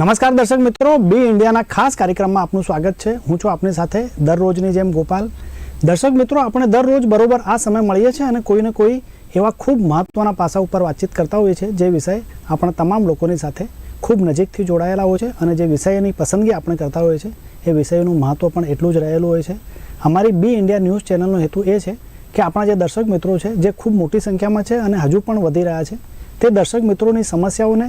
નમસ્કાર દર્શક મિત્રો, બી ઇન્ડિયાના ખાસ કાર્યક્રમમાં આપનું સ્વાગત છે. હું છું આપની સાથે દરરોજની જેમ ગોપાલ. દર્શક મિત્રો, આપણે દરરોજ બરોબર આ સમય મળીએ છીએ અને કોઈને કોઈ એવા ખૂબ મહત્વના પાસા ઉપર વાતચીત કરતા હોઈએ છીએ, જે વિષય આપણા તમામ લોકોની સાથે ખૂબ નજીકથી જોડાયેલા હોય છે અને જે વિષયની પસંદગી આપણે કરતા હોઈએ છીએ, એ વિષયનું મહત્વ પણ એટલું જ રહેલું હોય છે. અમારી બી ઇન્ડિયા ન્યૂઝ ચેનલનો હેતુ એ છે કે આપણા જે દર્શક મિત્રો છે, જે ખૂબ મોટી સંખ્યામાં છે અને હજુ પણ વધી રહ્યા છે, તે દર્શક મિત્રોની સમસ્યાઓને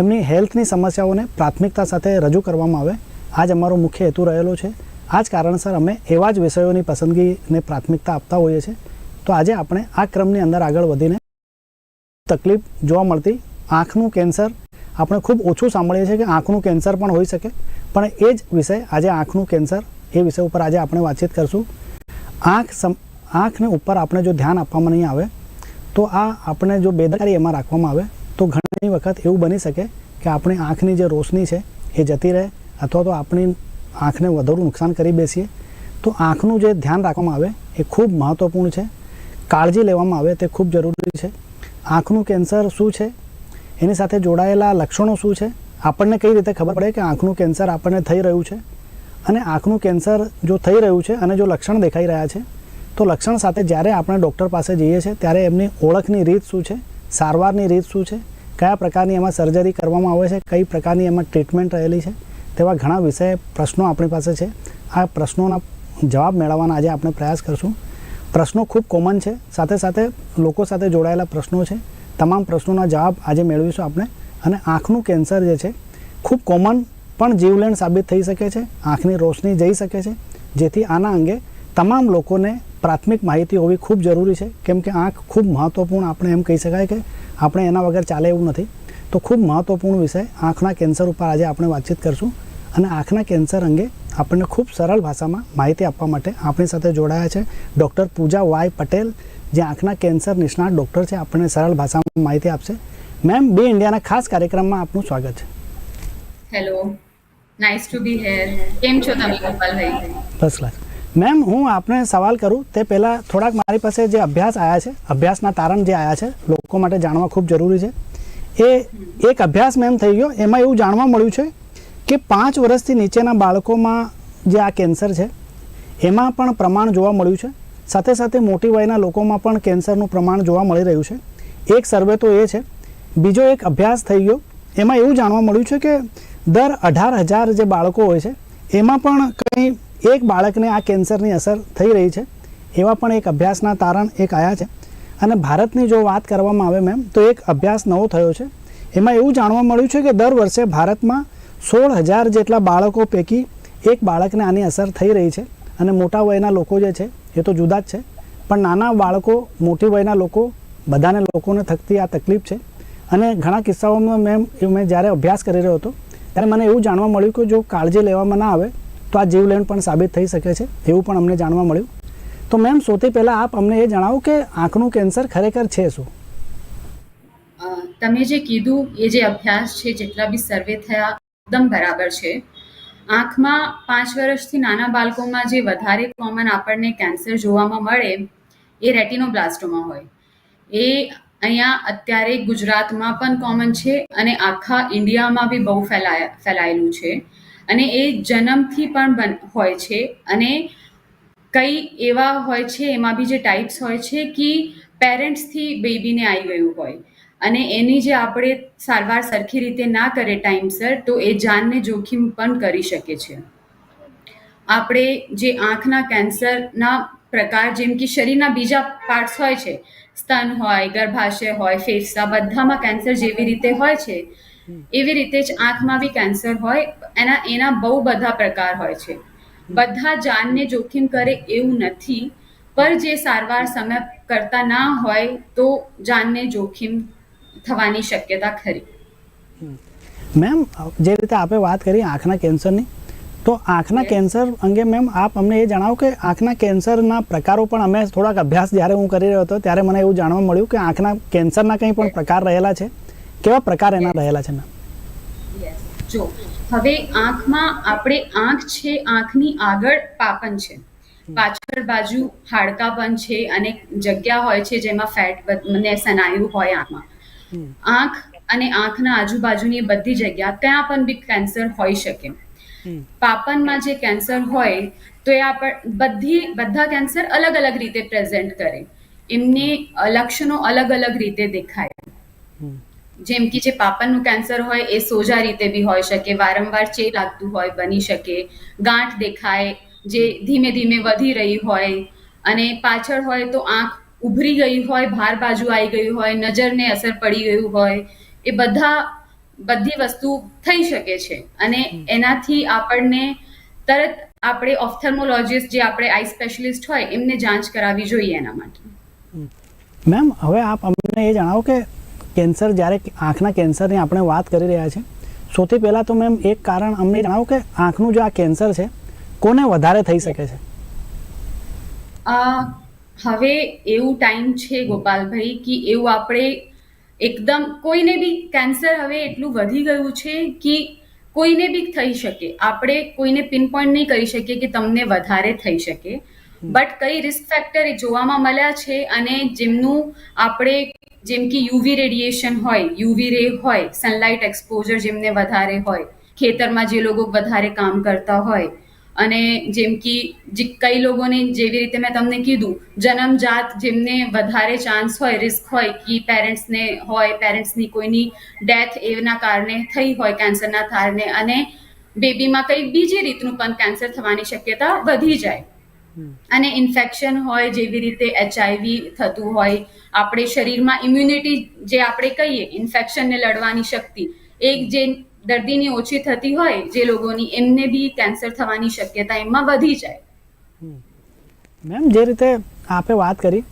એમની હેલ્થની સમસ્યાઓને પ્રાથમિકતા સાથે રજૂ કરવામાં આવે. આજ અમારો મુખ્ય હેતુ રહેલો છે. આ જ કારણસર અમે એવા જ વિષયોની પસંદગીને પ્રાથમિકતા આપતા હોઈએ છીએ. તો આજે આપણે આ ક્રમની અંદર આગળ વધીને તકલીફ જોવા મળતી આંખનું કેન્સર આપણે ખૂબ ઓછું સાંભળીએ છીએ કે આંખનું કેન્સર પણ હોઈ શકે. પણ એ જ વિષય આજે આંખનું કેન્સર એ વિષય ઉપર આજે આપણે વાતચીત કરશું. આંખ સમ, આંખને ઉપર આપણે જો ધ્યાન આપવામાં નહીં આવે, તો આ આપણે જો બેદરકારી એમાં રાખવામાં આવે તો ઘણી વખત એવું બની શકે કે આપણી આંખની જે રોશની છે એ જતી રહે અથવા તો આપણી આંખને વધુ નુકસાન કરી બેસીએ. તો આંખનું જે ધ્યાન રાખવામાં આવે એ ખૂબ મહત્ત્વપૂર્ણ છે. કાળજી લેવામાં આવે તે ખૂબ જરૂરી છે. આંખનું કેન્સર શું છે? એની સાથે જોડાયેલા લક્ષણો શું છે? આપણને કઈ રીતે ખબર પડે કે આંખનું કેન્સર આપણને થઈ રહ્યું છે? અને આંખનું કેન્સર જો થઈ રહ્યું છે અને જો લક્ષણ દેખાઈ રહ્યા છે, તો લક્ષણ સાથે જ્યારે આપણે ડૉક્ટર પાસે જઈએ છીએ ત્યારે એમની ઓળખની રીત શું છે? સારવારની રીત શું છે? કયા પ્રકારની એમાં સર્જરી કરવામાં આવે છે? કઈ પ્રકારની એમાં ટ્રીટમેન્ટ રહેલી છે? તેવા ઘણા વિષય પ્રશ્નો આપણી પાસે છે. આ પ્રશ્નોના જવાબ મેળવવાના આજે આપણે પ્રયાસ કરશું. પ્રશ્નો ખૂબ કોમન છે. સાથે સાથે લોકો સાથે જોડાયેલા પ્રશ્નો છે. તમામ પ્રશ્નોના જવાબ આજે મેળવીશું આપણે. અને આંખનું કેન્સર જે છે, ખૂબ કોમન પણ જીવલેણ સાબિત થઈ શકે છે. આંખની રોશની જઈ શકે છે. જેથી આના અંગે તમામ લોકોને પ્રાથમિક માહિતી હોવી ખૂબ જરૂરી છે. કેમ કે આંખ ખૂબ મહત્ત્વપૂર્ણ આપણે એમ કહી શકાય કે આપણે એના વગર ચાલે એવું નથી. તો ખૂબ મહત્ત્વપૂર્ણ વિષય આંખના કેન્સર ઉપર આજે આપણે વાતચીત કરશું. અને આંખના કેન્સર અંગે આપણને ખૂબ સરળ ભાષામાં માહિતી આપવા માટે આપણી સાથે જોડાયા છે ડૉક્ટર પૂજા વાય પટેલ જે આંખના કેન્સર નિષ્ણાત ડૉક્ટર છે. આપણને સરળ ભાષામાં માહિતી આપશે. મેમ બે ઇન્ડિયાના ખાસ કાર્યક્રમમાં આપનું સ્વાગત છે. Hello. Nice to be here કેમ છો તમે ગોપાલભાઈ? ફર્સ્ટ ક્લાસ મેમ, હું આપને સવાલ કરું, તે પહેલાં થોડાક મારી પાસે જે અભ્યાસ આવ્યા છે, અભ્યાસના તારણ જે આવ્યા છે, લોકો માટે જાણવા ખૂબ જરૂરી છે. એ એક અભ્યાસ મેમ થઈ ગયો, એમાં એવું જાણવા મળ્યું છે કે પાંચ વર્ષથી નીચેના બાળકોમાં જે આ કેન્સર છે, એમાં પણ પ્રમાણ જોવા મળ્યું છે. સાથે સાથે મોટી વયના લોકોમાં પણ કેન્સરનું પ્રમાણ જોવા મળી રહ્યું છે. એક સર્વે તો એ છે. બીજો એક અભ્યાસ થઈ ગયો, એમાં એવું જાણવા મળ્યું છે કે દર અઢાર હજાર જે બાળકો હોય છે, એમાં પણ કંઈ એક બાળકને આ કેન્સરની અસર થઈ રહી છે, એવા પણ એક અભ્યાસના તારણ એક આવ્યા છે. અને ભારતની જો વાત કરવામાં આવે મેમ, તો એક અભ્યાસ નવો થયો છે. એમાં એવું જાણવા મળ્યું છે કે દર વર્ષે ભારતમાં સોળ હજાર જેટલા બાળકો પૈકી એક બાળકને આની અસર થઈ રહી છે. અને મોટા વયના લોકો જે છે, એ તો જુદા જ છે. પણ નાના બાળકો, મોટી વયના લોકો, બધાને લોકોને થકતી આ તકલીફ છે. અને ઘણા કિસ્સાઓમાં મેમ મેં જ્યારે અભ્યાસ કરી રહ્યો હતો, ત્યારે મને એવું જાણવા મળ્યું કે જો કાળજી લેવામાં ના આવે તો આ જીવલેણ પણ સાબિત થઈ શકે છે, એવું પણ અમને જાણવા મળ્યું. તો મેમ સૌથી પહેલાં આપ અમને એ જણાવો કે આંખનું કેન્સર ખરેખર છે શું? તમે જે કીધું, એ જે અભ્યાસ છે, જેટલા બી સર્વે થયા, એકદમ બરાબર છે. આંખમાં પાંચ વર્ષથી નાના બાળકોમાં જે વધારે કોમન આપણને કેન્સર જોવામાં મળે, એ રેટિનોબ્લાસ્ટોમાં હોય. એ અહીંયા અત્યારે ગુજરાતમાં પણ કોમન છે અને આખા ઇન્ડિયામાં બી બહુ ફેલાય, ફેલાયેલું છે. અને એ જન્મથી પણ હોય છે. અને કઈ એવા હોય છે, એમાં બી જે ટાઈપ્સ હોય છે કે પેરેન્ટ્સથી બેબીને આવી ગયું હોય. અને એની જે આપણે સારવાર સરખી રીતે ના કરે ટાઈમસર તો એ જાનને જોખમ પણ કરી શકે છે. આપણે જે આંખના કેન્સરના પ્રકાર, જેમ કે શરીરના બીજા પાર્ટ્સ હોય છે, સ્તન હોય, ગર્ભાશય હોય, ફેફસા, બધામાં કેન્સર જેવી રીતે હોય છે એવી રીતે જ આંખમાં બી કેન્સર હોય એના એના બહુ બધા પ્રકાર હોય છે. બધા જાનને જોખમ કરે એવું નથી પર જે સારવાર સમય કરતા ના હોય તો જાનને જોખમ થવાની શક્યતા ખરી. મેમ જે રીતે આપે વાત કરી આંખના કેન્સરની તો આંખના કેન્સર અંગે મેમ આપ અમને એ જણાવો કે આંખના કેન્સરના પ્રકારો પણ અમે થોડાક અભ્યાસ જ્યારે હું કરી રહ્યો હતો ત્યારે મને એવું જાણવા મળ્યું કે આંખના કેન્સરના કંઈ પણ પ્રકાર રહેલા છે? કેવા પ્રકાર એના રહેલા છે મેમ જો હવે આંખમાં આપણે આંખ છે આંખની આગળ પાપન છે. પાછળ બાજુ હાડકા પણ છે અને જગ્યા હોય છે જેમાં ફેટ ને સનાયુ હોય આંખમાં. આંખ અને આંખના આજુબાજુની બધી જગ્યા ત્યાં પણ બી કેન્સર હોઈ શકે. પાપનમાં જે કેન્સર હોય તો એ આપણ બધી બધા કેન્સર અલગ અલગ રીતે પ્રેઝન્ટ કરે. એમને લક્ષણો અલગ અલગ રીતે દેખાય. જેમ કે જે પાપનનું કેન્સર હોય એ સોજા રીતે બી હોઈ શકે વારંવાર ચે લાગતું હોય બની શકે ગાંઠ દેખાય જે ધીમે ધીમે વધી રહી હોય અને પાછળ હોય તો આંખ ઉભરી ગઈ હોય બહાર બાજુ આવી ગઈ હોય નજરને અસર પડી ગયું હોય એ બધા બધી વસ્તુ થઈ શકે છે. અને એનાથી આપણને તરત આપણે ઓફથર્મોલોજીસ્ટ જે આપણે આઈ સ્પેશિયલિસ્ટ હોય એમને જાંચ કરાવવી જોઈએ એના માટે. મેમ હવે આપ અમને એ જણાવો કે કેન્સર જ્યારે આંખના કેન્સરની આપણે વાત કરી રહ્યા છે સૌથી પહેલાં તો મેમ એક કારણ અમને જણાવો કે આંખનું જે આ કેન્સર છે કોને વધારે થઈ શકે છે? હવે એવું ટાઈમ છે ગોપાલભાઈ કે એવું આપણે એકદમ કોઈને બી કેન્સર હવે એટલું વધી ગયું છે કે કોઈને બી થઈ શકે. આપણે કોઈને પિનપોઈન્ટ નહીં કરી શકીએ કે તમને વધારે થઈ શકે. બટ કઈ રિસ્ક ફેક્ટર જોવામાં મળ્યા છે અને જેમનું આપણે જેમ કે યુવી રેડિયેશન હોય, યુવી રે હોય સનલાઇટ એક્સપોઝર જેમને વધારે હોય, ખેતરમાં જે લોકો વધારે કામ કરતા હોય, અને જેમ કે જે કઈ લોકોને જેવી રીતે મેં તમને કીધું, જન્મજાત જેમને વધારે ચાન્સ હોય રિસ્ક હોય કે પેરેન્ટ્સને હોય પેરેન્ટ્સની કોઈની ડેથ એના કારણે થઈ હોય કેન્સરના કારણે, અને બેબીમાં કંઈક બીજી રીતનું પણ કેન્સર થવાની શક્યતા વધી જાય. અને ઇન્ફેક્શન હોય, જેવી રીતે એચઆઈવી થતું હોય, આપણે શરીરમાં ઇમ્યુનિટી જે આપણે કહીએ, ઇન્ફેક્શનને લડવાની શક્તિ, એક જે દર્દીની ઓછી થતી હોય, જે લોકોની, એમને બી કેન્સર થવાની શક્યતા એમાં વધી જાય. મેમ, જે રીતે આપે વાત કરી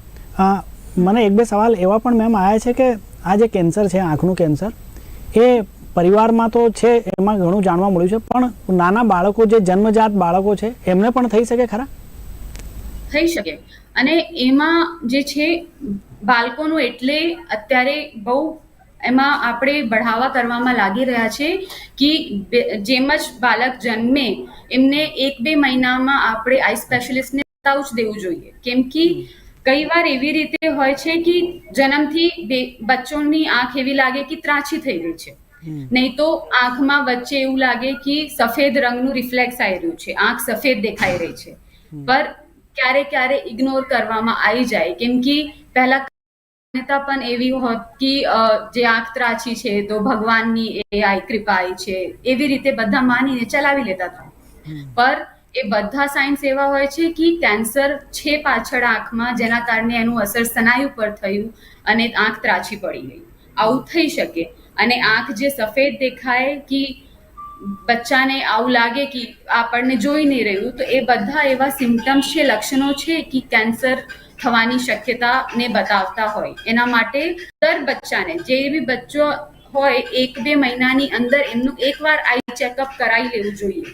મને એક બે સવાલ એવા પણ મેમ આવ્યા છે કે આ જે કેન્સર છે, આંખનું કેન્સર, એ પરિવારમાં તો છે, એમાં ઘણું જાણવા મળ્યું છે, પણ નાના બાળકો જે જન્મજાત બાળકો છે, એમને પણ થઈ શકે ખરા? થઈ શકે. અને એમાં જે છે બાળકોનું એટલે અત્યારે બહુ એમાં આપણે બઢાવા કરવામાં લાગી રહ્યા છે કે જેમ જ બાળક જન્મે એમને એક બે મહિનામાં આપણે આઈ સ્પેશિયલિસ્ટને બતાવ જ દેવું જોઈએ. કેમ કે કઈ વાર એવી રીતે હોય છે કે જન્મથી બે બચ્ચોની આંખ એવી લાગે કે ત્રાછી થઈ ગઈ છે. નહીં તો આંખમાં વચ્ચે એવું લાગે કે સફેદ રંગનું રિફ્લેક્સ આવી રહ્યું છે. આંખ સફેદ દેખાઈ રહી છે. પર ક્યારે ક્યારે ઇગ્નોર કરવામાં આવી જાય. કેમ કે પહેલા માન્યતા પણ એવી હોત કે જે આંખ ત્રાચી છે તો ભગવાનની એ આઈ કૃપા આઈ છે એવી રીતે બધા માનીને ચલાવી લેતા હતા. પર એ બધા સાઇન્સ એવા હોય છે કે કેન્સર છે પાછળ આંખમાં જેના કારણે એનું અસર સ્નાયુ પર થયું અને આંખ ત્રાચી પડી ગઈ. આવું થઈ શકે. અને આંખ જે સફેદ દેખાય કે બચ્ચાને આવું લાગે કે આપણને જોઈ નહીં રહ્યું, તો એ બધા એવા સિમ્ટમ્સ છે લક્ષણો છે કે કેન્સર થવાની શક્યતાને બતાવતા હોય. એના માટે દર બચ્ચાને, જે બી બચ્ચો હોય, એક બે મહિનાની અંદર એમનું એકવાર આઈ ચેકઅપ કરાવી લેવું જોઈએ.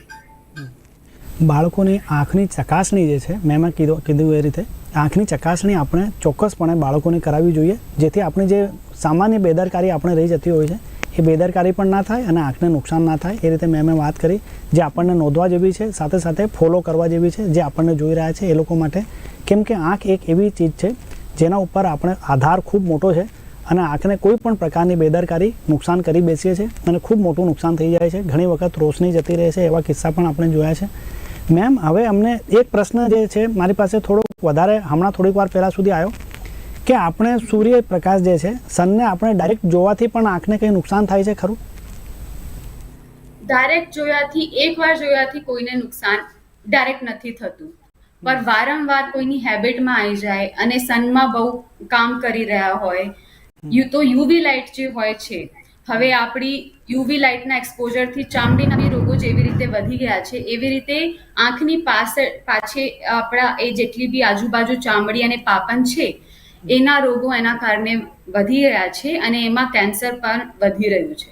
બાળકોની આંખની ચકાસણી જે છે, મેં એમાં કીધું કીધું એ રીતે, આંખની ચકાસણી આપણે ચોક્કસપણે બાળકોને કરાવવી જોઈએ, જેથી આપણે જે સામાન્ય બેદરકારી આપણે રહી જતી હોય છે એ બેદરકારી પણ ના થાય અને આંખને નુકસાન ના થાય. એ રીતે મેં મેં વાત કરી. જે આપણને નોંધવા જેવી છે, સાથે સાથે ફોલો કરવા જેવી છે, જે આપણને જોઈ રહ્યા છે એ લોકો માટે. કેમ કે આંખ એક એવી ચીજ છે, જેના ઉપર આપણે આધાર ખૂબ મોટો છે અને આંખને કોઈ પણ પ્રકારની બેદરકારી નુકસાન કરી બેસીએ છીએ અને ખૂબ મોટું નુકસાન થઈ જાય છે. ઘણી વખત રોશની જતી રહે છે એવા કિસ્સા પણ આપણે જોયા છે. મેમ, હવે અમને એક પ્રશ્ન જે છે, મારી પાસે થોડોક વધારે, હમણાં થોડીક વાર પહેલાં સુધી આવ્યો. કે આપણે સૂર્ય પ્રકાશ જે છે, સનને આપણે ડાયરેક્ટ જોવાથી પણ આંખને કંઈ નુકસાન થાય છે, ખરું? ડાયરેક્ટ જોયાથી, એકવાર જોયાથી કોઈને નુકસાન ડાયરેક્ટ નથી થતું. પણ વારંવાર કોઈની હેબિટમાં આવી જાય અને સનમાં બહુ કામ કરી રહ્યા હોય, યુ, તો યુવી લાઇટ જે હોય છે, હવે આપણી યુવી લાઇટના એક્સપોઝરથી ચામડીના રોગો જેવી રીતે વધી ગયા છે. એવી રીતે આંખની પાસે, પાછે આપણા એ જેટલી બી આજુબાજુ ચામડી અને પાપન છે એના રોગો એના કારણે વધી રહ્યા છે અને એમાં કેન્સર પણ વધી રહ્યું છે.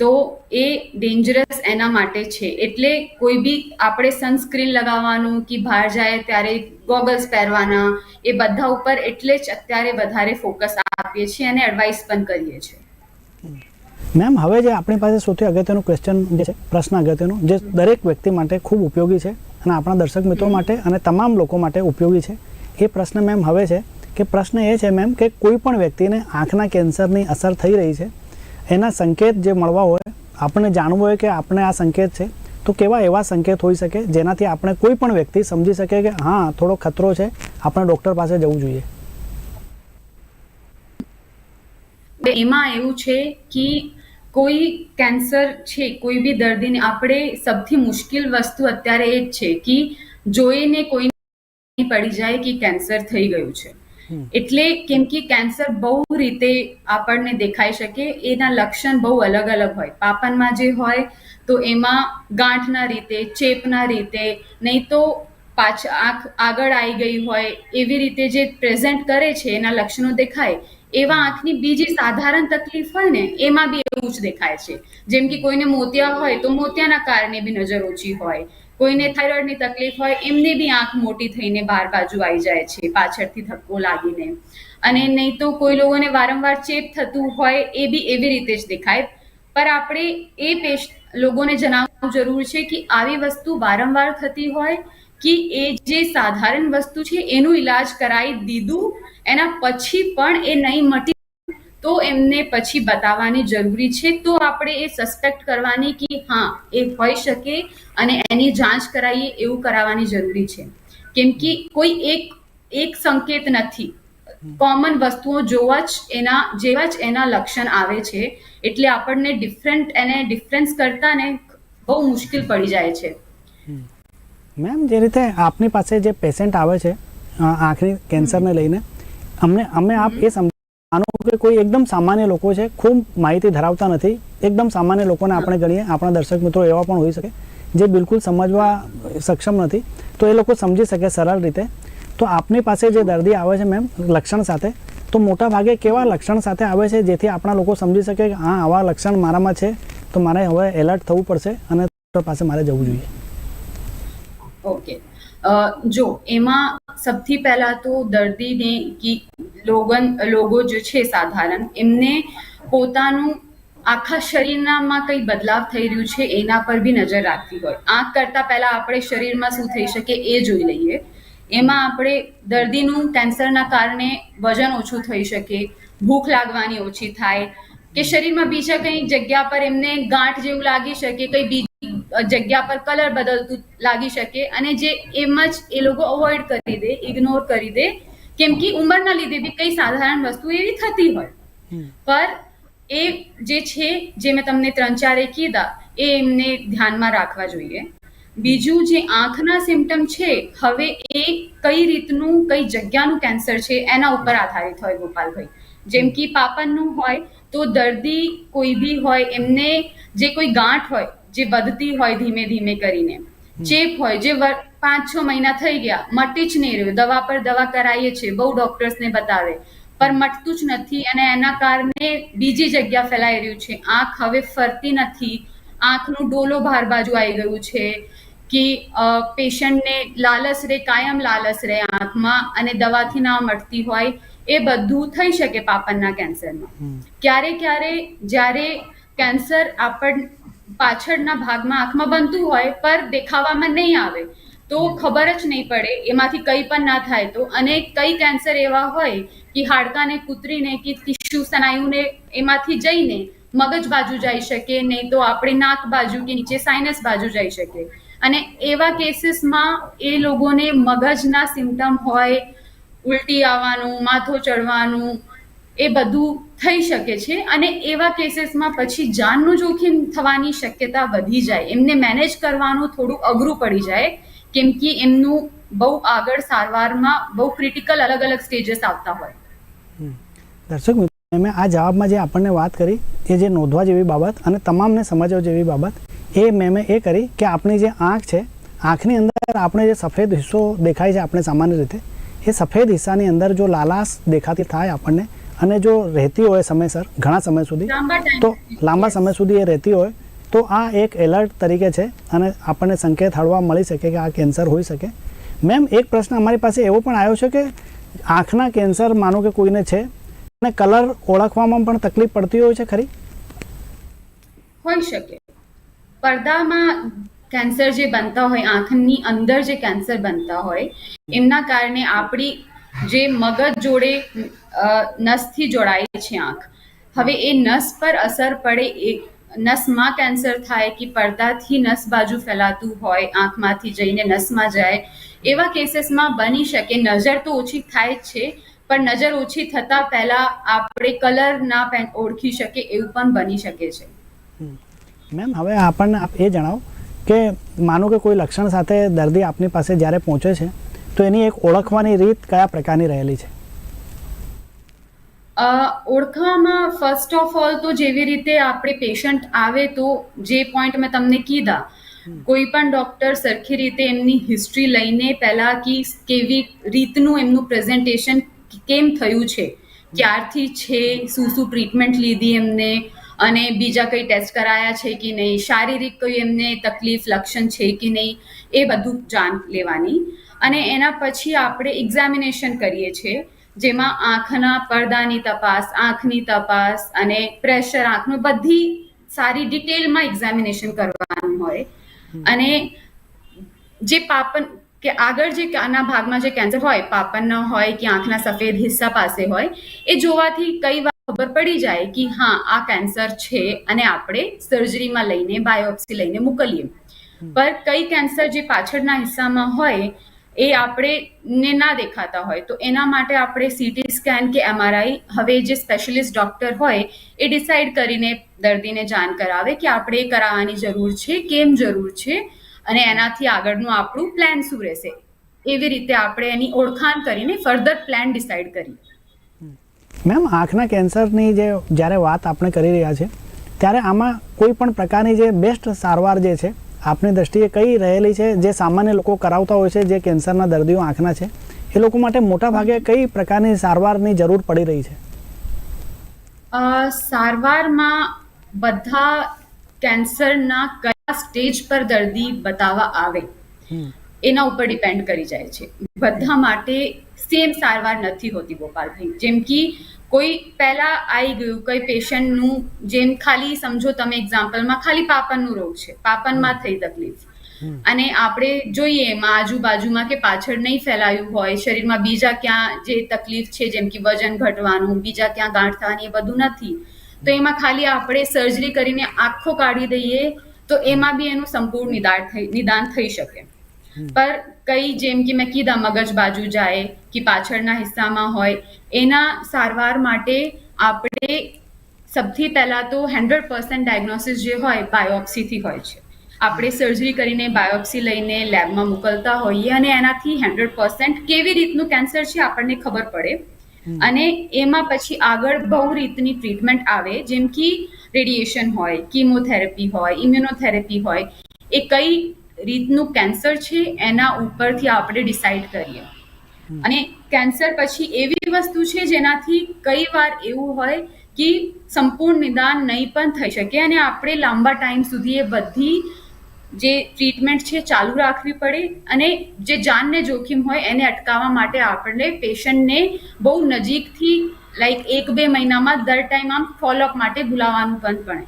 તો એ ડેન્જરસ એના માટે છે. એટલે કોઈ બી આપણે સનસ્ક્રીન લગાવવાનું કે બહાર જાય ત્યારે ગોગલ્સ પહેરવાના એ બધા ઉપર એટલે જ અત્યારે વધારે ફોકસ આપીએ છીએ અને એડવાઇસ પણ કરીએ છીએ. મેમ હવે જે આપણી પાસે સૌથી અગત્યનું ક્વેશ્ચન જે છે પ્રશ્ન અગત્યનો જે દરેક વ્યક્તિ માટે ખૂબ ઉપયોગી છે અને આપણા દર્શક મિત્રો માટે અને તમામ લોકો માટે ઉપયોગી છે એ પ્રશ્ન મેમ હવે છે. કે પ્રશ્ન એ છે મેમ કે કોઈ પણ વ્યક્તિને આંખના કેન્સરની અસર થઈ રહી છે, એના સંકેત જે મળવા હોય, આપણને જાણવું હોય કે આપણે આ સંકેત છે, તો કેવા એવા સંકેત હોઈ શકે જેનાથી આપણે કોઈ પણ વ્યક્તિ સમજી શકે કે હા, થોડો ખતરો છે, આપણે ડૉક્ટર પાસે જવું જોઈએ એમાં એવું છે કે કોઈ કેન્સર છે, કોઈ બી દર્દીને આપણે સૌથી મુશ્કેલ વસ્તુ અત્યારે એ જ છે કે જોઈને કોઈ પડી જાય કે કેન્સર થઈ ગયું છે. એટલે કેમ કે કેન્સર બહુ રીતે આપણને દેખાઈ શકે, એના લક્ષણ બહુ અલગ અલગ હોય. પાપનમાં જે હોય, તો એમાં ગાંઠના રીતે, ચેપના રીતે, નહીં તો પાછ, આંખ આગળ આવી ગઈ હોય, એવી રીતે જે પ્રેઝન્ટ કરે છે, એના લક્ષણો દેખાય, એવા આંખની બીજી સાધારણ તકલીફ હોય ને, એમાં બી એવું જ દેખાય છે. જેમ કે કોઈને મોતિયા હોય, તો મોતિયાના કારણે બી નજર ઓછી હોય. કોઈને થાઇરોઇડની તકલીફ હોય, એમને બી આંખ મોટી થઈને બાર બાજુ આવી જાય છે, પાછળથી ધક્કો લાગીને. અને નહીં તો કોઈ લોકોને વારંવાર ચેપ થતું હોય, એ બી એવી રીતે જ દેખાય. પર આપણે એ પેશ, લોકોને જણાવવું જરૂર છે કે આવી વસ્તુ વારંવાર થતી હોય કે એ જે સાધારણ વસ્તુ છે, એનું ઈલાજ કરાવી દીધું, એના પછી પણ એ નહીં મટી તો એમને પછી બતાવવાની જરૂરી છે. તો આપણે એ સસ્પેક્ટ કરવાની કે હા, એ હોઈ શકે અને એની જાંચ કરાવીએ એવું કરાવવાની જરૂરી છે. કેમ કે કોઈ એક એક સંકેત નથી. કોમન વસ્તુઓ જોવા જ એના, જેવા જ એના લક્ષણ આવે છે. એટલે આપણને ડિફરન્ટ એને ડિફરન્સ કરતા ને બહુ મુશ્કેલ પડી જાય છે. મેમ, જે રીતે આપની પાસે જે પેશન્ટ આવે છે આંખની કેન્સરને લઈને, અમને, અમે આપ એ સમજાવો કે કોઈ એકદમ સામાન્ય લોકો છે, ખૂબ માહિતી ધરાવતા નથી. એકદમ સામાન્ય લોકોને આપણે ગણીએ, આપણા દર્શક મિત્રો એવા પણ હોઈ શકે, જે બિલકુલ સમજવા સક્ષમ નથી. તો એ લોકો સમજી શકે સરળ રીતે. તો આપની પાસે જે દર્દી આવે છે મેમ, લક્ષણ સાથે, તો મોટા ભાગે કેવા લક્ષણ સાથે આવે છે, જેથી આપણા લોકો સમજી શકે કે, હા, આવા લક્ષણ મારામાં છે, તો મારે હવે એલર્ટ થવું પડશે અને પાસે મારે જવું જોઈએ. ઓકે. જો, એમાં સૌથી પહેલા તો દર્દીને કી લોગન, લોગો જે છે સાધારણ, એમને પોતાનું આખા શરીરનામાં કંઈ બદલાવ થઈ રહ્યું છે એના પર બી નજર રાખવી હોય. આંખ કરતાં પહેલાં આપણે શરીરમાં શું થઈ શકે એ જોઈ લઈએ. એમાં આપણે દર્દીનું કેન્સરના કારણે વજન ઓછું થઈ શકે, ભૂખ લાગવાની ઓછી થાય, કે શરીરમાં બીજા કંઈ જગ્યા પર એમને ગાંઠ જેવું લાગી શકે, કંઈ બીજી જગ્યા પર કલર બદલતું લાગી શકે અને જે એમ જ એ લોકો અવોઇડ કરી દે ઇગ્નોર કરી દે. કેમ કે ઉંમરના લીધે બી કઈ સાધારણ વસ્તુ એવી થતી હોય. પર એ જે છે જે મેં તમને ત્રણ ચારે કીધા એ એમને ધ્યાનમાં રાખવા જોઈએ. બીજું જે આંખના સિમ્ટમ છે હવે એ કઈ રીતનું કઈ જગ્યાનું કેન્સર છે એના ઉપર આધારિત હોય ગોપાલભાઈ. જેમ કે પાપનનું હોય તો દર્દી કોઈ બી હોય એમને જે કોઈ ગાંઠ હોય જે વધતી હોય ધીમે ધીમે કરીને. ચેપ હોય જે પાંચ છ મહિના થઈ ગયા મટી જ નહીં રહ્યું. દવા પર દવા કરાવીએ છીએ બહુ ડોક્ટર્સને બતાવે. પણ મટતું જ નથી અને એના કારણે બીજી જગ્યા ફેલાઈ રહ્યું છે. આંખ હવે ફરતી નથી. આંખનું ડોલો બહાર બાજુ આવી ગયું છે કે પેશન્ટને લાલસ રહે કાયમ લાલસ રહે આંખમાં અને દવાથી ના મટતી હોય એ બધું થઈ શકે પાપનના કેન્સરમાં. ક્યારે ક્યારે જ્યારે કેન્સર આપણ પાછળના ભાગમાં આંખમાં બનતું હોય, પર દેખાવામાં નહીં આવે. તો ખબર જ નહીં પડે, એમાંથી કંઈ પણ ના થાય. તો અને કઈ કેન્સર એવા હોય કે હાડકાને કૂતરીને કે ટીશ્યુ સ્નાયુને એમાંથી જઈને મગજ બાજુ જઈ શકે, નહીં તો આપણે નાક બાજુ કે નીચે સાઇનસ બાજુ જઈ શકે. અને એવા કેસીસમાં એ લોકોને મગજના સિમ્ટમ હોય, ઉલટી આવવાનું, માથું ચડવાનું એ બધું થઈ શકે છે અને એવા કેસીસમાં પછી જાનનું જોખમ થવાની શક્યતા વધી જાય. એમને મેનેજ કરવાનું થોડું અઘરું પડી જાય, કેમ કે એમનું બહુ આગળ સારવારમાં બહુ ક્રિટિકલ અલગ અલગ સ્ટેજીસ આવતા હોય. દર્શક મેં આ જવાબમાં જે આપણને વાત કરી, એ જે નોંધવા જેવી બાબત અને તમામને સમજવા જેવી બાબત, એ મેમે એ કરી કે આપણી જે આંખ છે, આંખની અંદર આપણે જે સફેદ હિસ્સો દેખાય છે આપણે સામાન્ય રીતે, એ સફેદ હિસ્સાની અંદર જો લાલાશ દેખાતી થાય આપણને અને જો રહેતી હોય સમયસર ઘણા સમય સુધી તો લાંબા સમય સુધી એ રહેતી હોય તો આ એક એલર્ટ તરીકે છે અને આપણને સંકેત હળવા મળી શકે કે આ કેન્સર હોઈ શકે. મેમ એક પ્રશ્ન અમારી પાસે એવો પણ આવ્યો છે કે આંખના કેન્સર માનો કે કોઈને છે અને કલર ઓળખવામાં પણ તકલીફ પડતી હોય છે ખરી? હોઈ શકે. પડદામાં કેન્સર જે બનતા હોય આંખની અંદર જે કેન્સર બનતા હોય એમના કારણે આપણી જે મગજ જોડે નસથી જોડાય છે આંખ. હવે એ નસ પર અસર પડે એ, નસમાં કેન્સર થાય કે પડદાથી નસ બાજુ ફેલાતું હોય, આંખમાંથી જઈને નસમાં જાય, એવા કેસીસમાં બની શકે. નજર તો ઓછી થાય જ છે, પણ નજર ઓછી થતાં પહેલા આપણે કલર ના ઓળખી શકે એવું પણ બની શકે છે. મેમ, હવે આપણને આપ એ જણાવો કે માનો કે કોઈ લક્ષણ સાથે દર્દી આપની પાસે જ્યારે પહોંચે છે તો એની એક ઓળખવાની રીત કયા પ્રકારની રહેલી છે? અ, ઓળખવામાં ફર્સ્ટ ઓફ ઓલ તો જેવી રીતે આપણે પેશન્ટ આવે તો જે પોઈન્ટ મેં તમને કીધા કોઈ પણ ડોક્ટર સરખી રીતે એમની હિસ્ટ્રી લઈને પહેલા કે કેવી રીતનું એમનું પ્રેઝન્ટેશન કેમ થયું છે ક્યારથી છે શું શું ટ્રીટમેન્ટ લીધી એમને અને બીજા કંઈ ટેસ્ટ કરાયા છે કે નહીં શારીરિક કોઈ એમને તકલીફ લક્ષણ છે કે નહીં એ બધું જાણ લેવાની. અને એના પછી આપણે એક્ઝામિનેશન કરીએ છીએ જેમાં આંખના પડદાની તપાસ આંખની તપાસ અને પ્રેશર આંખનું બધી સારી ડિટેલમાં એક્ઝામિનેશન કરવાનું હોય. અને જે પાપન કે આગળ જે આના ભાગમાં જે કેન્સર હોય પાપનનો હોય કે આંખના સફેદ હિસ્સા પાસે હોય એ જોવાથી કઈ વાર ખબર પડી જાય કે હા આ કેન્સર છે અને આપણે સર્જરીમાં લઈને બાયોપ્સી લઈને મોકલીએ. પર કઈ કેન્સર જે પાછળના હિસ્સામાં હોય એ આપણે ને ના દેખાતા હોય. તો એના માટે આપણે સીટી સ્કેન કે એમઆરઆઈ હવે જે સ્પેશિયલિસ્ટ ડોક્ટર હોય એ ડિસાઈડ કરીને દર્દીને જાણ કરાવે કે આપણે એ કરાવવાની જરૂર છે કેમ જરૂર છે અને એનાથી આગળનું આપણું પ્લાન શું રહેશે. એવી રીતે આપણે એની ઓળખાણ કરીને ફર્ધર પ્લાન ડિસાઈડ કરીએ. મેમ આંખના કેન્સરની જે જ્યારે વાત આપણે કરી રહ્યા છે ત્યારે આમાં કોઈ પણ પ્રકારની જે બેસ્ટ સારવાર જે છે આપની દ્રષ્ટિએ કઈ રહેલી છે જે સામાન્ય લોકો કરાવતા હોય છે જે કેન્સરના દર્દીઓ આંખના છે એ લોકો માટે મોટા ભાગે કઈ પ્રકારની સારવારની જરૂર પડી રહી છે? અ, સારવારમાં બધા કેન્સરના કયા સ્ટેજ પર દર્દી બતાવવા આવે એના ઉપર ડિપેન્ડ કરી જાય છે. બધા માટે સેમ સારવાર નથી હોતી ગોપાલભાઈ. જેમ કે કોઈ પહેલા આવી ગયું કોઈ પેશન્ટનું જેમ ખાલી સમજો તમે એક્ઝામ્પલમાં ખાલી પાપનનું રોગ છે. પાપનમાં થઈ તકલીફ. અને આપણે જોઈએ એમાં આજુબાજુમાં કે પાછળ નહીં ફેલાયું હોય શરીરમાં બીજા ક્યાં જે તકલીફ છે જેમ કે વજન ઘટવાનું બીજા ક્યાં ગાંઠ થવાની એ બધું નથી. તો એમાં ખાલી આપણે સર્જરી કરીને આખો કાઢી દઈએ તો એમાં બી એનું સંપૂર્ણ નિદાન થઈ નિદાન થઈ શકે. પર કઈ જેમ કે મેં કીધા મગજ બાજુ જાય કે પાછળના હિસ્સામાં હોય એના સારવાર માટે આપણે સૌથી પહેલાં તો હંડ્રેડ પર્સન્ટ ડાયગ્નોસિસ જે હોય બાયોપ્સીથી હોય છે. આપણે સર્જરી કરીને બાયોપ્સી લઈને લેબમાં મોકલતા હોઈએ અને એનાથી હંડ્રેડ પર્સન્ટ કેવી રીતનું કેન્સર છે આપણને ખબર પડે. અને એમાં પછી આગળ બહુ રીતની ટ્રીટમેન્ટ આવે જેમ કે રેડિયેશન હોય કીમોથેરેપી હોય ઇમ્યુનોથેરેપી હોય એ કઈ રીતનું કેન્સર છે, એના ઉપરથી આપણે ડિસાઈડ કરીએ. અને કેન્સર પછી એવી વસ્તુ છે, જેનાથી કઈ વાર એવું હોય કે સંપૂર્ણ નિદાન નહીં પણ થઈ શકે અને આપણે લાંબા ટાઈમ સુધી એ બધી જે ટ્રીટમેન્ટ છે, ચાલુ રાખવી પડે અને જે જાનને જોખમ હોય એને અટકાવવા માટે આપણને પેશન્ટને બહુ નજીકથી લાઈક એક બે મહિનામાં દર ટાઈમ આમ ફોલોઅપ માટે બોલાવવાનું પણ પડે.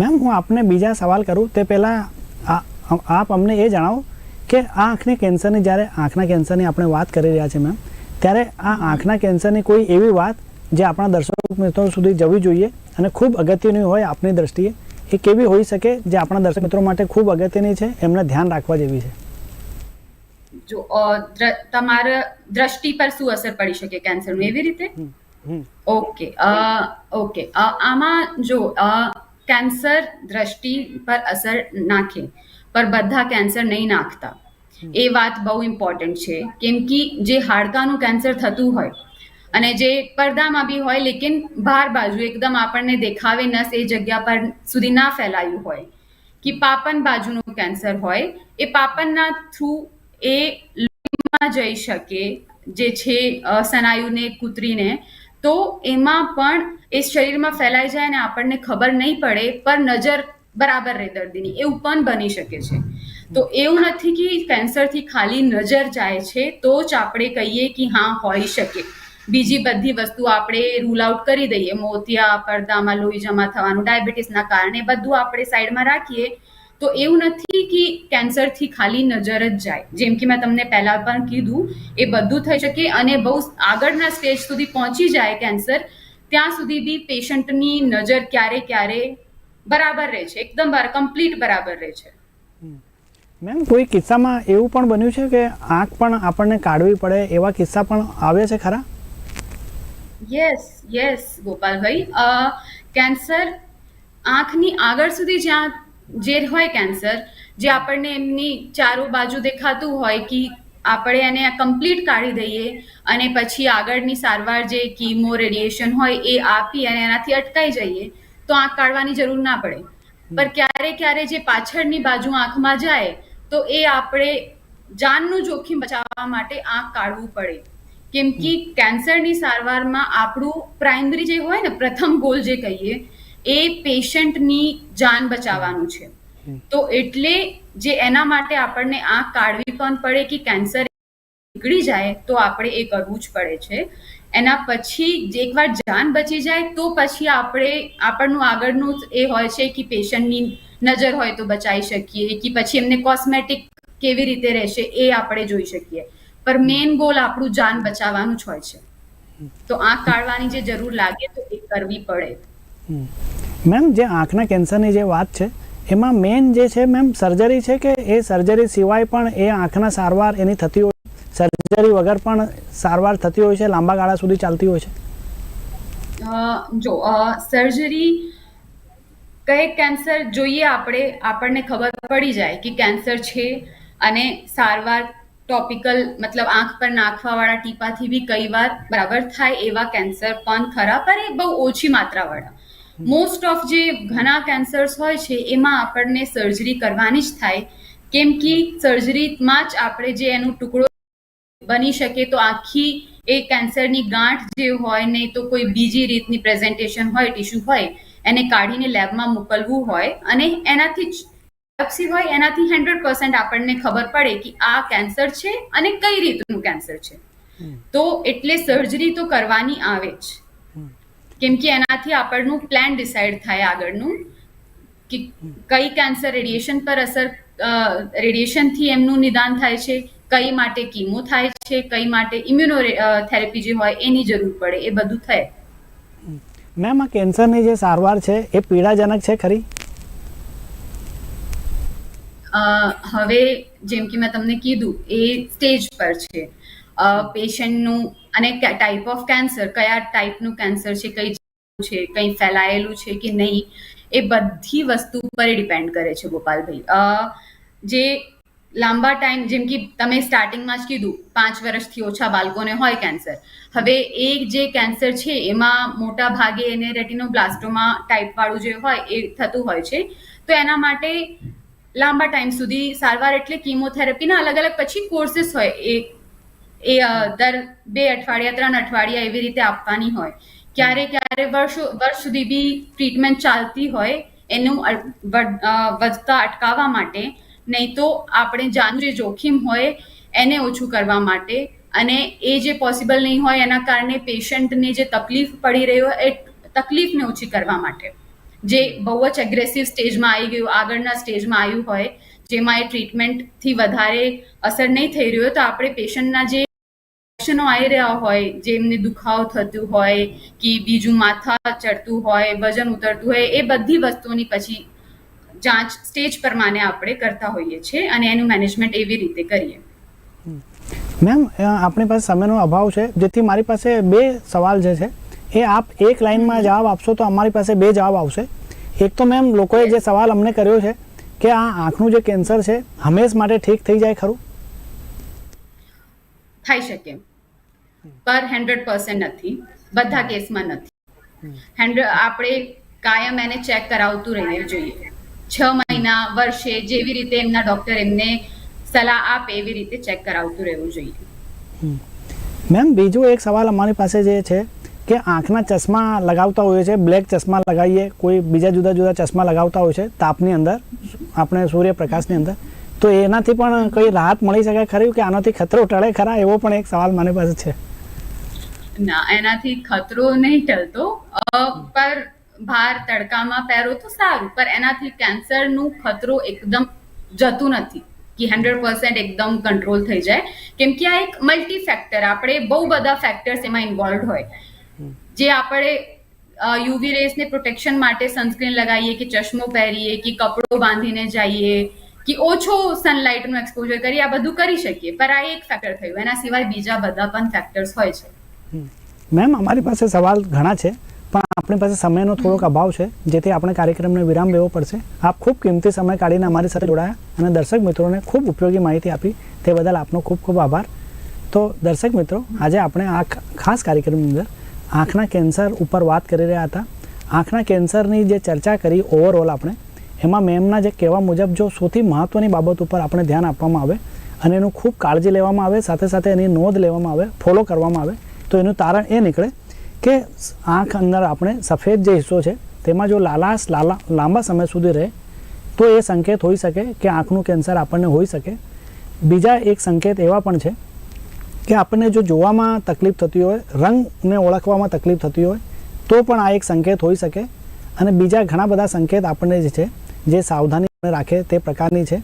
મેમ, હું આપને બીજા સવાલ કરું, તે પહેલાં આપ અમને એ જણાવો કે આ આંખની કેન્સરની જ્યારે આંખના કેન્સરની આપણે વાત કરી રહ્યા છીએ મેમ ત્યારે આ આંખના કેન્સરની કોઈ એવી વાત જે આપણા દર્શક મિત્રો સુધી જવી જોઈએ અને ખૂબ અગત્યની હોય આપની દ્રષ્ટિએ એ કેવી હોઈ શકે જે આપણા દર્શક મિત્રો માટે ખૂબ અગત્યની છે એમને ધ્યાન રાખવા જેવી છે? જો તમારા દ્રષ્ટિ પર શું અસર પડી શકે કેન્સરનું એવી રીતે? Okay okay. આમાં જો કેન્સર દ્રષ્ટિ પર અસર નાખે પર બધા કેન્સર નહીં નાખતા. એ વાત બહુ ઇમ્પોર્ટન્ટ છે. કેમ કે જે હાડકાનું કેન્સર થતું હોય અને જે પડદામાં બી હોય લેકિન બહાર બાજુ એકદમ આપણને દેખાવે નસ એ જગ્યા પર સુધી ના ફેલાયું હોય. કે પાપન બાજુનું કેન્સર હોય એ પાપનના થ્રુ એ લોહીમાં જઈ શકે જે છે સનાયુને કૂતરીને તો એમાં પણ એ શરીરમાં ફેલાઈ જાય અને આપણને ખબર નહીં પડે, પર નજર બરાબર રહે દર્દીની. એવું પણ બની શકે છે. તો એવું નથી કે કેન્સરથી ખાલી નજર જાય છે, તો જ આપણે કહીએ કે હા, હોઈ શકે. બીજી બધી વસ્તુ આપણે રૂલ આઉટ કરી દઈએ. મોતિયા, પડદામાં લોહી જમા થવાનું, ડાયાબિટીસના કારણે બધું આપણે સાઈડમાં રાખીએ. તો એવું નથી કે કેન્સરથી ખાલી નજર જ જાય. જેમ કે મેં તમને પહેલા પણ કીધું એ બધું થઈ શકે અને બહુ આગળના સ્ટેજ સુધી પહોંચી જાય કેન્સર ત્યાં સુધી બી પેશન્ટની નજર ક્યારે ક્યારે બરાબર રહે છે. એકદમ કમ્પ્લીટ બરાબર રહે છે. મેમ કોઈ કિસ્સામાં એવું પણ બન્યું છે કે આંખ પણ આપણને કાઢવી પડે એવા કિસ્સા પણ આવે છે ખરા? યસ યસ ગોપાલભાઈ. કેન્સર આંખની આગળ સુધી જ્યાં જે હોય કેન્સર જે આપણને એમની ચારો બાજુ દેખાતું હોય કે આપણે એને કમ્પ્લીટ કાઢી દઈએ અને પછી આગળની સારવાર જે કીમો રેડિયેશન હોય એ આપી અને એનાથી અટકાઈ જઈએ તો આંખ કાઢવાની જરૂર ના પડે. પણ ક્યારે ક્યારે જે પાછળની બાજુ આંખમાં જાય તો એ આપણે જાનનું જોખમ બચાવવા માટે આંખ કાઢવું પડે. કેમ કે કેન્સરની સારવારમાં આપણું પ્રાઇમરી જે હોય ને પ્રથમ ગોલ જે કહીએ એ પેશન્ટની જાન બચાવવાનું છે. તો એટલે જે એના માટે આપણને આંખ કાઢવી પણ પડે કે કેન્સર નીકળી જાય, તો આપણે એ કરવું જ પડે છે. એના પછી એકવાર જાન બચી જાય, તો પછી આપણે, આપણનું આગળનું એ હોય છે કે પેશન્ટની નજર હોય તો બચાવી શકીએ, કે પછી એમને કોસ્મેટિક કેવી રીતે રહેશે એ આપણે જોઈ શકીએ. પર મેઇન ગોલ આપણું જાન બચાવવાનું જ હોય છે. તો આંખ કાઢવાની જે જરૂર લાગે તો એ કરવી પડે. મેમ, જે આંખના કેન્સરની જે વાત છે, એમાં મેન જે છે, મેમ સર્જરી છે કે એ સર્જરી સિવાય પણ એ આંખના સારવાર એની થતી હોય સર્જરી વગર પણ સારવાર થતી હોય છે, લાંબા ગાળા સુધી ચાલતી હોય છે? જો સર્જરી કઈ કેન્સર જોઈએ આપણે, આપણને ખબર પડી જાય કે કેન્સર છે અને સારવાર ટોપિકલ મતલબ આંખ પર નાખવાવાળા ટીપાથી બી કઈ વાર બરાબર થાય એવા કેન્સર પણ ખરા પર એ બહુ ઓછી માત્રાવાળા મોસ્ટ ઓફ જે ઘણા કેન્સર્સ હોય છે એમાં આપણને સર્જરી કરવાની જ થાય કેમ કે સર્જરીમાં જ આપણે જે એનું ટુકડો બની શકે તો આખી એ કેન્સરની ગાંઠ જે હોય નહીં તો કોઈ બીજી રીતની પ્રેઝન્ટેશન હોય ટીશ્યુ હોય એને કાઢીને લેબમાં મોકલવું હોય અને એનાથી જ biopsy હોય એનાથી હંડ્રેડ પર્સન્ટ આપણને ખબર પડે કે આ કેન્સર છે અને કઈ રીતનું કેન્સર છે. તો એટલે સર્જરી તો કરવાની આવે જ. કેમ કે એનાથી આપણનું પ્લાન ડિસાઈડ થાય આગળનું કે કઈ કેન્સર રેડિયેશન પર અસર રેડિયેશનથી એમનું નિદાન થાય છે કઈ માટે કીમો થાય છે કઈ માટે ઇમ્યુનો થેરેપી જે હોય એની જરૂર પડે એ બધું થાય. મેમ આ કેન્સરની જે સારવાર છે એ પીડાજનક છે ખરી? હવે જેમ કે મેં તમને કીધું, એ સ્ટેજ પર છે. પેશન્ટનું અને ટાઈપ ઓફ કેન્સર કયા ટાઈપનું કેન્સર છે, કઈ છે, કંઈ ફેલાયેલું છે કે નહીં, એ બધી વસ્તુ પર ડિપેન્ડ કરે છે ગોપાલભાઈ. જે લાંબા ટાઈમ જેમ કે તમે સ્ટાર્ટિંગમાં જ કીધું, પાંચ વર્ષથી ઓછા બાળકોને હોય કેન્સર હવે એ જે કેન્સર છે, એમાં મોટા ભાગે એને રેટિનોબ્લાસ્ટોમા ટાઈપ ટાઈપવાળું જે હોય, એ થતું હોય છે. તો એના માટે લાંબા ટાઈમ સુધી સારવાર એટલે કીમોથેરાપીના અલગ અલગ પછી કોર્સીસ હોય. એ એ દર બે અઠવાડિયા, ત્રણ અઠવાડિયા એવી રીતે આપવાની હોય. ક્યારે ક્યારે વર્ષો, વર્ષ સુધી બી ટ્રીટમેન્ટ ચાલતી હોય, એનું વધતા અટકાવવા માટે. નહીં તો આપણે જાનનું જે જોખમ હોય એને ઓછું કરવા માટે. અને એ જે પોસિબલ નહીં હોય એના કારણે પેશન્ટને જે તકલીફ પડી રહી હોય એ તકલીફને ઓછી કરવા માટે. જે બહુ જ એગ્રેસિવ સ્ટેજમાં આવી ગયું, આગળના સ્ટેજમાં આવ્યું હોય, જેમાં એ ટ્રીટમેન્ટથી વધારે અસર નહીં થઈ રહ્યો તો આપણે પેશન્ટના જે લક્ષણો આવી રહ્યા હોય જેમને દુખાવો થતું હોય, કે બીજું માથા ચડતું હોય, વજન ઉતરતું હોય, એ બધી વસ્તુઓની પછી જાંચ સ્ટેજ પ્રમાણે આપણે કરતા હોઈએ છીએ અને એનું મેનેજમેન્ટ એવી રીતે કરીએ. મેમ આપણી પાસે સમયનો અભાવ છે, જેથી મારી પાસે બે સવાલ જે છે. એ આપ એક લાઇનમાં જવાબ આપશો તો અમારી પાસે બે જવાબ આવશે. એક તો મેમ લોકોએ જે સવાલ અમને કર્યો છે કે આ આંખનું જે કેન્સર છે હંમેશ માટે ઠીક થઈ જાય ખરું? થઈ શકે. પર હંડ્રેડ પર્સન્ટ નથી. બધા કેસમાં નથી. હંડ્રેડ આપણે કાયમ એને ચેક કરાવતું રહેવું જોઈએ. છ મહિના વર્ષે જેવી રીતે એમના ડોક્ટર એમને સલાહ આપે એવી રીતે ચેક કરાવતું રહેવું જોઈએ. મેમ બીજો એક સવાલ અમારી પાસે જે છે કે આંખના ચશ્મા લગાવતા હોઈએ છે, બ્લેક ચશ્મા લગાવીએ, કોઈ બીજા જુદા જુદા ચશ્મા લગાવતા હોય છે, તાપની અંદર, આપણે સૂર્યપ્રકાશની અંદર, તો એનાથી પણ કોઈ રાહત મળી શકે ખરી કે આનાથી ખતરો ટળે ખરા? એવો પણ એક સવાલ મારી પાસે છે. ના, એનાથી ખતરો નહીં ટળતો. પર ભાર તડકામાં પહેરો તો સારું, પર એનાથી કેન્સરનું ખતરો એકદમ જતું નથી, કે હંડ્રેડ પર્સન્ટ એકદમ કંટ્રોલ થઈ જાય. કેમ કે આ એક મલ્ટી ફેક્ટર, આપણે બહુ બધા ફેક્ટર્સ એમાં ઇન્વોલ્વ હોય. જે આપણે યુવી રેસને પ્રોટેક્શન માટે સનસ્ક્રીન લગાવીએ, કે ચશ્મો પહેરીએ, કે કપડો બાંધીને જઈએ, કે ઓછો સનલાઇટનું એક્સપોઝર કરીએ, આ બધું કરી શકીએ. પર આ એક ફેક્ટર થયું. એના સિવાય બીજા બધા પણ ફેક્ટર્સ હોય છે. મેમ, અમારી પાસે સવાલ ઘણા છે, પણ આપણી પાસે સમયનો થોડોક અભાવ છે, જેથી આપણે કાર્યક્રમને વિરામ લેવો પડશે. આપ ખૂબ કિંમતી સમય કાઢીને અમારી સાથે જોડાયા અને દર્શક મિત્રોને ખૂબ ઉપયોગી માહિતી આપી. તે બદલ આપનો ખૂબ ખૂબ આભાર. તો દર્શક મિત્રો, આજે આપણે આ ખાસ કાર્યક્રમની અંદર આંખના કેન્સર ઉપર વાત કરી રહ્યા હતા. આંખના કેન્સરની જે ચર્ચા કરી ઓવરઓલ આપણે, એમાં મેમના જે કહેવા મુજબ જો સૌથી મહત્ત્વની બાબત ઉપર આપણે ધ્યાન આપવામાં આવે અને એનું ખૂબ કાળજી લેવામાં આવે, સાથે સાથે એની નોંધ લેવામાં આવે ફોલો કરવામાં આવે, તો એનું તારણ એ નીકળે કે આંખ અંદર આપણે સફેદ જે હિસ્સો છે, તેમાં જો લાલાશ, લાલા, લાંબા સમય સુધી રહે, તો એ સંકેત હોઈ શકે કે આંખનું કેન્સર આપણને હોઈ શકે. બીજા એક સંકેત એવા પણ છે કે આપણને જો જોવામાં તકલીફ થતી હોય, રંગને ઓળખવામાં તકલીફ થતી હોય, તો પણ આ એક સંકેત હોઈ શકે. અને બીજા ઘણા બધા સંકેત આપણને જે છે, જે સાવધાની રાખે તે પ્રકારની છે.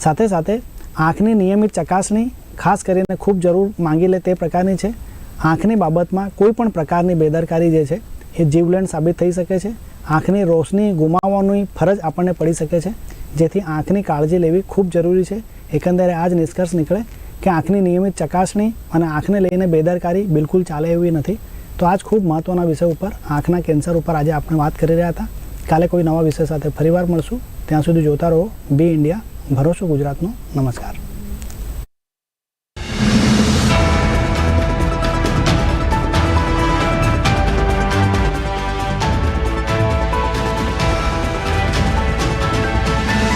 સાથે સાથે આંખની નિયમિત ચકાસણી, ખાસ કરીને ખૂબ જરૂર માંગી લે તે પ્રકારની છે. આંખની બાબતમાં કોઈ પણ પ્રકારની બેદરકારી જે છે, એ જીવલેણ સાબિત થઈ શકે છે. આંખની રોશની, ગુમાવવાની ફરજ આપણને પડી શકે છે. જેથી આંખની કાળજી લેવી ખૂબ જરૂરી છે. એકંદરે આ જ નિષ્કર્ષ નીકળે. કે આંખની નિયમિત ચકાસણી અને આંખને લઈને બેદરકારી બિલકુલ ચાલે એવી નથી. તો આજ ખૂબ મહત્ત્વના વિષય ઉપર આંખના કેન્સર ઉપર આજે આપણે વાત કરી રહ્યા હતા. કાલે કોઈ નવા વિષય સાથે ફરીવાર મળશું. ત્યાં સુધી જોતા રહો. Be India. ભરોસો ગુજરાતનો. નમસ્કાર.